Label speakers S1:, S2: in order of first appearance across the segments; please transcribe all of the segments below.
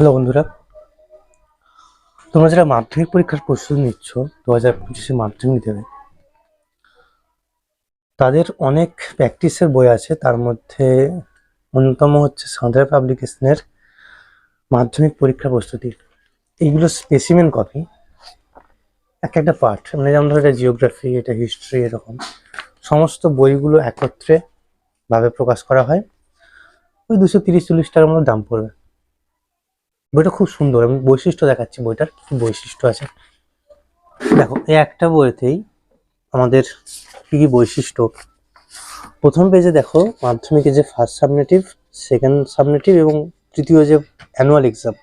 S1: Hello বন্ধুরা, তোমরা যারা মাধ্যমিক পরীক্ষার প্রস্তুতি নিচ্ছ, দু হাজার পঁচিশে মাধ্যমিক দেবে তাদের অনেক প্র্যাকটিসের বই আছে। তার মধ্যে অন্যতম হচ্ছে সাঁতরা পাবলিকেশনের মাধ্যমিক পরীক্ষার প্রস্তুতি। এইগুলো স্পেসিমেন কপি এক একটা পার্ট মানে যেমন ধরো এটা জিওগ্রাফি এটা হিস্ট্রি এরকম, সমস্ত বইগুলো একত্রে ভাবে প্রকাশ করা হয়। ওই দুশো তিরিশ চল্লিশ টাকার মতো দাম পড়বে। বইটা খুব সুন্দর আমি বৈশিষ্ট্য দেখাচ্ছি, বইটার কি বৈশিষ্ট্য আছে? দেখো, এই একটা বইতেই আমাদের কি কি বৈশিষ্ট্য? প্রথম পেজে দেখো মাধ্যমিকে যে ফার্স্ট সাবনেটিভ সেকেন্ড সাবনেটিভ এবং তৃতীয় যে অ্যানুয়াল এক্সাম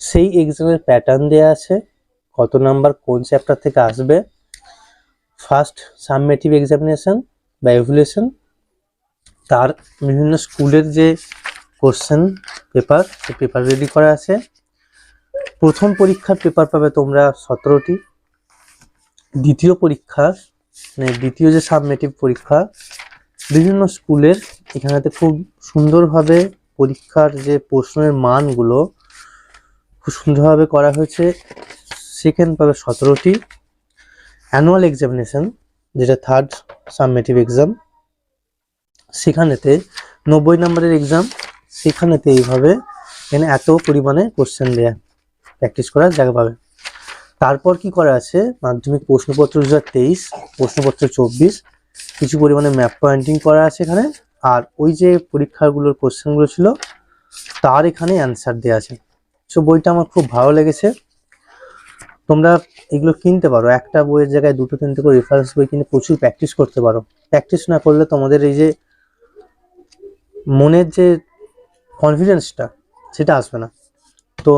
S1: সেই এক্সামের প্যাটার্ন দেওয়া আছে, কত নাম্বার কোন চ্যাপ্টার থেকে আসবে ফার্স্ট সাবমেটিভ এক্সামিনেশন বা এভুলেশন তার বিভিন্ন স্কুলের যে কোশ্চেন পেপার পেপার রেডি করা আছে। প্রথম পরীক্ষার পেপার পাবে তোমরা সতেরোটি। দ্বিতীয় পরীক্ষা মানে দ্বিতীয় যে সাবমেটিভ পরীক্ষা, বিভিন্ন স্কুলের এখানেতে খুব সুন্দরভাবে পরীক্ষার যে প্রশ্নের মানগুলো খুব সুন্দরভাবে করা হয়েছে। সেকেন্ড পাবে সতেরোটি। অ্যানুয়াল এক্সামিনেশন যেটা থার্ড সাবমেটিভ এক্সাম সেখানেতে নব্বই নম্বরের এক্সাম সেখানেতে এইভাবে এখানে এত পরিমাণে কোশ্চেন দেয়া প্র্যাকটিস করার জায়গা পাবে। তারপর কি করা আছে? মাধ্যমিক প্রশ্নপত্র দু হাজার তেইশ, প্রশ্নপত্র চব্বিশ, কিছু পরিমাণে ম্যাপ পয়েন্টিং করা আছে এখানে। আর ওই যে পরীক্ষাগুলোর কোশ্চেনগুলো ছিল, তার এখানে অ্যান্সার দেওয়া আছে। সো বইটা আমার খুব ভালো লেগেছে। তোমরা এগুলো কিনতে পারো। একটা বইয়ের জায়গায় দুটো, তিনটে করে রেফারেন্স বই কিনে প্রচুর প্র্যাকটিস করতে পারো। প্র্যাকটিস না করলে তোমাদের এই যে মনের যে কনফিডেন্সটা সেটা আসবে না। তো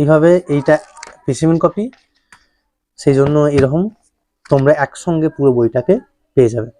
S1: এইভাবে এইটা স্পেসিমেন কপি সেই জন্য এরকম তোমরা একসঙ্গে পুরো বইটাকে পেয়ে যাবে।